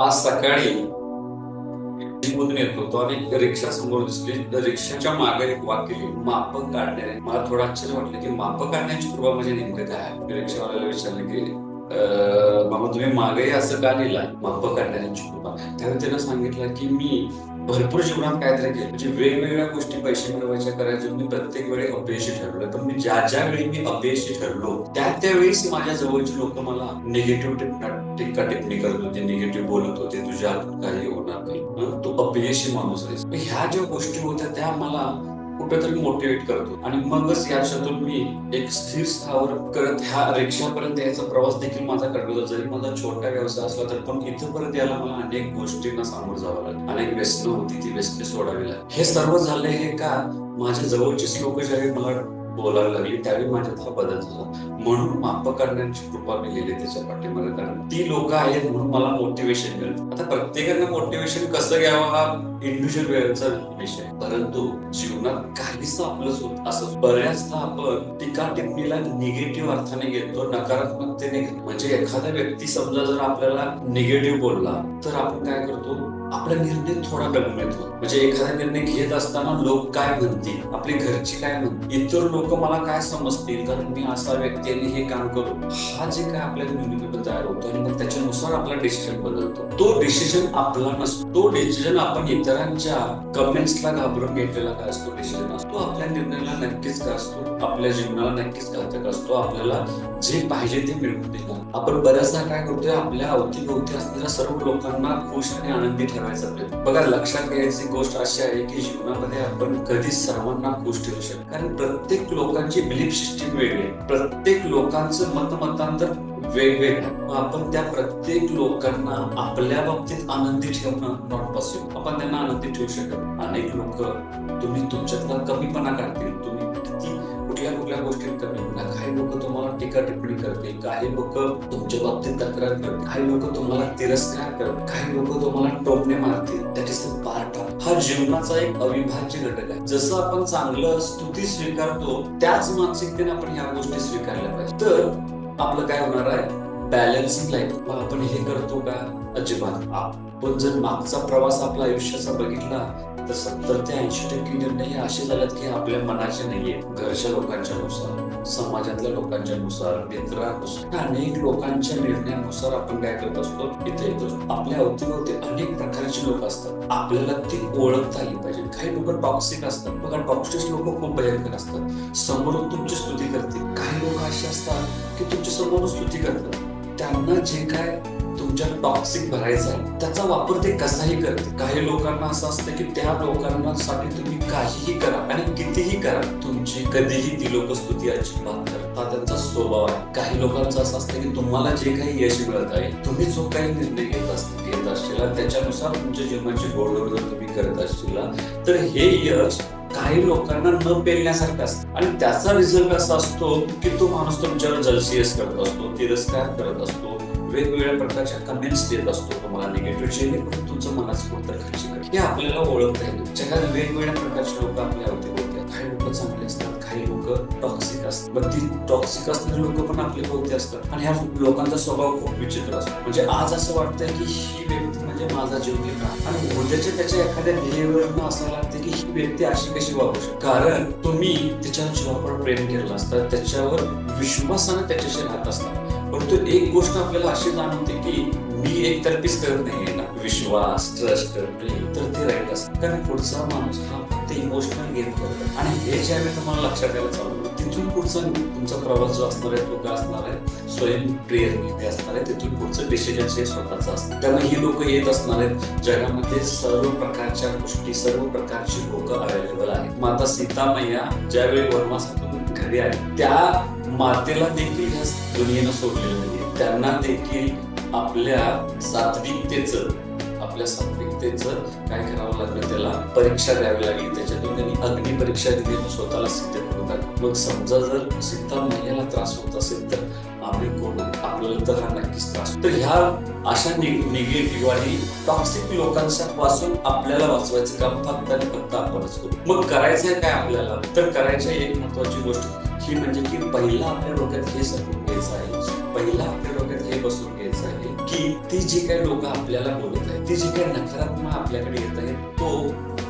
आज सकाळी मधून येत. होतो आणि रिक्षा समोर दिसली रिक्षाच्या मागे एक वाक्य मापक काढण्याने मला थोडं आश्चर्य वाटलं की मापक काढण्याची कृपा म्हणजे नेमकं काय? रिक्षावाल्याला विचारलं की बाबा मामा तुम्ही मागे असं का लिहिला मापक काढण्याची कृपा त्यावेळी त्यानं सांगितलं की मी भरपूर जीवनात काहीतरी केलं. म्हणजे वेगवेगळ्या गोष्टी पैसे मिळवायच्या करायच्या मी प्रत्येक वेळी अपयशी ठरलो. पण मी ज्या ज्या वेळी मी अपयशी ठरलो त्या त्यावेळेस माझ्या जवळची लोक मला निगेटिव्ह टीका टिप्पणी करत होते. निगेटिव्ह बोलत होते. तुझ्या काही होणार नाही. तू अपयशी माणूस आहेस. ह्या ज्या गोष्टी होत्या त्या मला कुठेतरी मोटिवेट करतो. आणि मगच याच्यातून मी एक स्थिर स्थावर करत ह्या रिक्षापर्यंत यायचा प्रवास देखील माझा घडवला जरी माझा छोटा व्यवसाय असला तर पण इथपर्यंत यायला मला अनेक गोष्टींना सामोरं जावं लागलं. अनेक व्यसन होती ती व्यसने सोडावी लागली. हे सर्व झाले हे का माझ्या जवळचीच लोक ज्यावेळी मला बोलायला लागली. त्यावेळी माझ्यात हा बदल झाला. म्हणून माप करण्याची कृपा मी त्याच्या पाठीमध्ये कारण ती लोक आहेत म्हणून मला मोटिवेशन मिळतं. आता प्रत्येकानं मोटिवेशन कसं घ्यावं हा इंडिव्हिज्युअल वेळेचा विषय परंतु जीवनात काहीच आपलंच होत असं बऱ्याचदा आपण टीका टिप्पणीला निगेटिव्ह अर्थाने घेतो नकारात्मकतेने म्हणजे एखादा व्यक्ती समजा जर आपल्याला निगेटिव्ह बोलला तर आपण काय करतो? आपला निर्णय थोडा दबून येतो म्हणजे एखादा निर्णय घेत असताना लोक काय म्हणतील? आपली घरची काय म्हणतील? इतर लोक मला काय समजतील? कारण मी असा व्यक्ती आणि हे काम करू. हा जे काय आपल्या निर्णय तयार होतो आणि मग त्याच्यानुसार आपला डिसिजन बदलतो. तो डिसिजन आपला नसतो. तो डिसिजन आपण इतरांच्या कमेंट्सला घाबरून घेतलेला काय असतो? डिसिजन असतो. आपल्या निर्णयाला नक्कीच काय असतो? आपल्या जीवनाला नक्कीच घातक असतो? आपल्याला जे पाहिजे ते मिळवून देतो. आपण बऱ्याचदा काय करतोय? आपल्या अवतीभोवती असलेल्या सर्व लोकांना खुश आणि आनंदी ठेवायचा प्रयत्न. बघा लक्षात घ्यायची गोष्ट अशी आहे की जीवनामध्ये आपण कधीच सर्वांना खुश ठेवू शकतो कारण प्रत्येक लोकांची बिलीफ सिस्टीम वेगळी प्रत्येक लोकांचं मतमतांतर वेगवेगळ्या. आपण त्या प्रत्येक लोकांना आपल्या बाबतीत आनंदी ठेवणं नॉट पॉसिबल आपण त्यांना आनंदी ठेवू शकत अनेक लोक तुम्ही तुमच्यातला कमीपणा काढतील. तुम्ही किती कुठल्या कुठल्या गोष्टीत कमी होणार? काही लोक तुम्हाला टीका टिप्पणी करतील. काही लोक तुमच्या बाबतीत तक्रार करतील. काही लोक तुम्हाला तिरस्कार करतील. काही लोक तुम्हाला टोपणे मारतील. That is the part of हा जीवनाचा एक अविभाज्य घटक आहे. जसं आपण चांगलं स्तुती स्वीकारतो त्याच मानसिकतेने आपण ह्या गोष्टी स्वीकारल्या पाहिजे. तर आपलं काय होणार आहे? बॅलन्सिंग लाईफ आपण हे करतो का? अजिबात. आपण जर मागचा प्रवास आपला आयुष्याचा बघितला तर सत्तर ते ऐंशी टक्के निर्णय हे असे झालेत की आपल्या मनाचे नाहीये. घरच्या लोकांच्या नुसार समाजातल्या लोकांच्या नुसार मित्रांनुसार. अनेक लोकांच्या निर्णयानुसार आपण काय करत असतो इथे येतो आपल्या अवतीभोवती अनेक प्रकारचे लोक असतात. आपल्याला ती ओळखता आली पाहिजे. काही लोक टॉक्सिक असतात. बघा टॉक्सिक लोक खूप भयंकर असतात. समोरून तुमची स्तुती करतील. काही लोक असे असतात की तुमच्या समोरून स्तुती करतात. त्यांना जे काय तुमच्या टॉक्सिक भरायचा आहे. त्याचा वापर ते कसाही करते काही लोकांना असं असतं की त्या लोकांना साठी तुम्ही काहीही करा आणि कितीही करा तुमची कधीही ती लोक स्तुती अजिबात करता त्यांचा स्वभाव आहे. काही लोकांचं असं असतं की तुम्हाला जे काही यश मिळत आहे तुम्ही जो काही निर्णय घेत असता घेत असतील त्याच्यानुसार तुमच्या जीवनाची गोडवर जर तुम्ही करत असशील तर हे यश काही लोकांना न पेलण्यासारखं असतं. आणि त्याचा रिझल्ट असा असतो की तो माणूस तुमच्यावर जलसियस करत असतो तिरस्कार करत असतो वेगवेगळ्या प्रकारच्या कमेंट्स देत असतो तुम्हाला निगेटिव्ह जेणेकरून तुमचं मनाचं कुठं खर्ची करत हे आपल्याला ओळखता येईल जगात वेगवेगळ्या प्रकारचे लोक आपल्या अवतीभोवती आहेत. काही लोक चांगले असतात काही लोक टॉक्सिक असतात. मग ती टॉक्सिक असणारी लोक पण आपल्या भोवती असतात. आणि ह्या लोकांचा स्वभाव खूप विचित्र असतो. म्हणजे आज असं वाटतंय की ही व्यक्ती म्हणजे माझा जीव घेता आणि उद्याच्या त्याच्या एखाद्या ध्येयवरनं असं लागतं की ही व्यक्ती अशी कशी वागू शकते? कारण तुम्ही त्याच्यावर जीवावर प्रेम केलं असतं. त्याच्यावर विश्वासानं त्याच्याशी राहत असतात. परंतु एक गोष्ट आपल्याला अशी जाणवते की मी एक तर्फीच करत नाही ना. विश्वास ट्रस्ट प्रेम तर ते राईट असतं. कारण पुढचा माणूस हा फक्त इमोशनल गेम करतो. आणि हे ज्यावेळी तुम्हाला लक्षात यायला चालू तिथून पुढचा तुमचा प्रवास जो असणार आहे तो काय असणार आहे? स्वयं प्रेरणेने असणार आहे. तिथून पुढचं डिसिजन हे स्वतःच असतं. त्यामुळे ही लोक येत असणार आहेत. जगामध्ये सर्व प्रकारच्या गोष्टी सर्व प्रकारची लोक अवेलेबल आहेत. माता सीता मैया ज्यावेळी वनवासातून घरी आली त्या मातेला देखील ह्या दुनियेनं सोडलेलं नाही त्यांना देखील आपल्या सात्विकतेचं आपल्या सात्विकतेचं काय करावं लागलं त्याला? परीक्षा द्यावी लागली. त्याच्यातून त्यांनी अग्निपरीक्षा दिली स्वतःला सिद्ध करून मग समजा जर सीता मैयाला त्रास होत असेल तर आम्ही कोण? आपल्याला तर हा नक्कीच त्रास तर ह्या अशा निगेटिव्ह आणि टॉक्सिक लोकांच्या पासून आपल्याला वाचवायचं काम फक्त आणि फक्त आपणच करू. मग करायचंय काय आपल्याला? तर करायचं एक महत्वाची गोष्ट ही म्हणजे की पहिला आपल्या डोक्यात हे सांगून घ्यायचं आहे. पहिला आपल्या डोक्यात हे बसून घ्यायचं आहे की ती जी काही लोक आपल्याला बोलत आहेत ती जी काही नकारात्मक आपल्याकडे येत आहे तो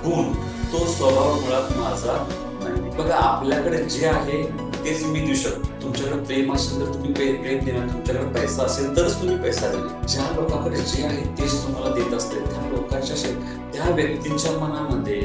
गुण तो स्वभाव मुळात माझा नाही. बघा आपल्याकडे जे आहे तेच मी देऊ शकतो. तुमच्याकडे प्रेम असेल तर तुम्ही प्रेम देणार. तुमच्याकडे पैसा असेल तरच तुम्ही पैसा देणार. ज्या लोकांकडे जे आहे तेच तुम्हाला देत असते. त्या लोकांच्या त्या व्यक्तींच्या मनामध्ये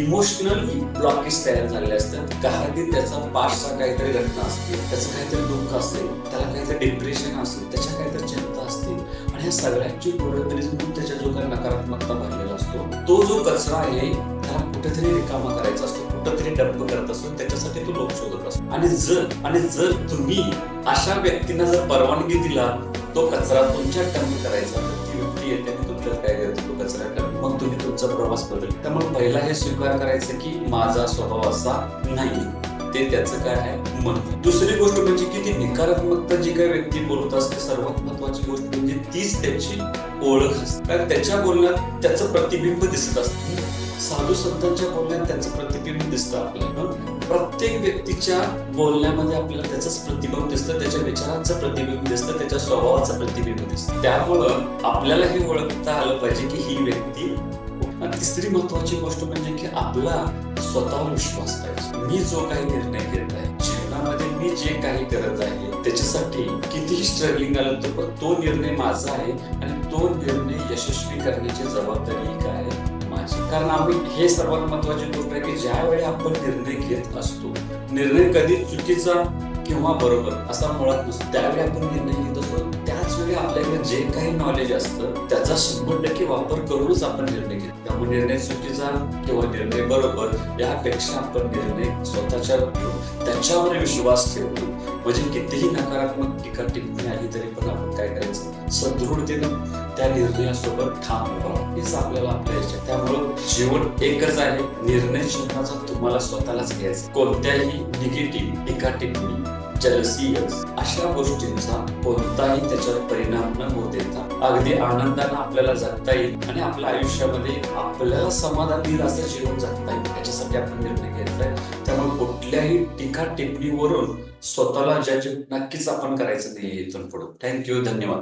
इमोशनल ब्लॉकेज तयार झालेले असतात. कारण की त्याचा पाठचा काहीतरी घटना असते त्याचं काहीतरी दुःख असेल त्याला काहीतरी डिप्रेशन असेल त्याच्या काहीतरी चिंता असतील आणि ह्या सगळ्यांची कुठेतरी त्याच्या जो काही नकारात्मकता भरलेला असतो तो जो कचरा आहे त्याला कुठेतरी रिकामा करायचा असतो कुठेतरी डंप करत असतो त्याच्यासाठी तो लोक शोधत असतो. आणि जर आणि जर तुम्ही अशा व्यक्तींना जर परवानगी दिला तो कचरा तुमच्या डंप करायचा तर ती व्यक्ती येते आणि तुमच्यात काय करते तो कचरा डंप मग तुम्ही तुमचा प्रवास बदल. त्यामुळे पहिला हे स्वीकार करायचं की माझा स्वभाव असा नाही. ते त्याचं काय आहे? मन. दुसरी गोष्ट म्हणजे की ती नकारात्मकता जी काही व्यक्ती बोलत असते सर्वात महत्वाची गोष्ट म्हणजे तीच त्याची ओळख असते. कारण त्याच्या बोलण्यात त्याचं प्रतिबिंब दिसत असतं. साधू संतांच्या बोलण्यात त्यांचं प्रतिबिंब दिसतं आपल्याला प्रत्येक व्यक्तीच्या बोलण्यामध्ये आपल्याला त्याचंच प्रतिबिंब दिसतं त्याच्या विचारांचं प्रतिबिंब दिसतं त्याच्या स्वभावाचं प्रतिबिंब दिसतं. त्यामुळं आपल्याला हे ओळखता आलं पाहिजे की ही व्यक्ती आणि तिसरी महत्वाची गोष्ट म्हणजे की आपला स्वतःवर विश्वास पाहिजे. मी जो काही निर्णय घेत आहे जीवनामध्ये मी जे काही करत आहे त्याच्यासाठी कितीही स्ट्रगलिंग आलं तर तो निर्णय माझा आहे आणि तो निर्णय यशस्वी करण्याची जबाबदारी काय कारण आम्ही हे सर्वात महत्वाची गोष्ट आहे की ज्यावेळी आपण निर्णय घेत असतो निर्णय कधी चुकीचा किंवा बरोबर असा मुळात नसतो. त्यावेळी आपण निर्णय घेत आपल्याकडे जे काही नॉलेज असतं त्याचा शंभर टक्के वापर करूनच आपण निर्णय घेतो. त्यामुळे निर्णय चुकीचा किंवा निर्णय बरोबर यापेक्षा आपण निर्णय स्वतःच्या घेऊन त्याच्यावर विश्वास ठेवतो. म्हणजे कितीही नकारात्मक टीका टिप्पणी आली तरी पण आपण काय करायचं? सदृढतेनं त्या निर्णयासोबत ठाम उभा हेच आपल्याला आपल्या याच्यात. त्यामुळं जीवन एकच आहे. निर्णय जीवनाचा तुम्हाला स्वतःलाच घ्यायचा. कोणत्याही निगेटिव्ह टीका टिप्पणी जलसीयस अशा गोष्टींचा कोणताही त्याच्यावर परिणाम न होत देता अगदी आनंदानं आपल्याला जगता येईल आणि आपल्या आयुष्यामध्ये आपल्याला समाधान दिलं असं जीवन जगता येईल. याच्यासाठी आपण निर्णय घेतलाय. त्यामुळे कुठल्याही टीका टिप्पणीवरून स्वतःला जज नक्कीच आपण करायचं नाही इथून पुढे. थँक्यू धन्यवाद.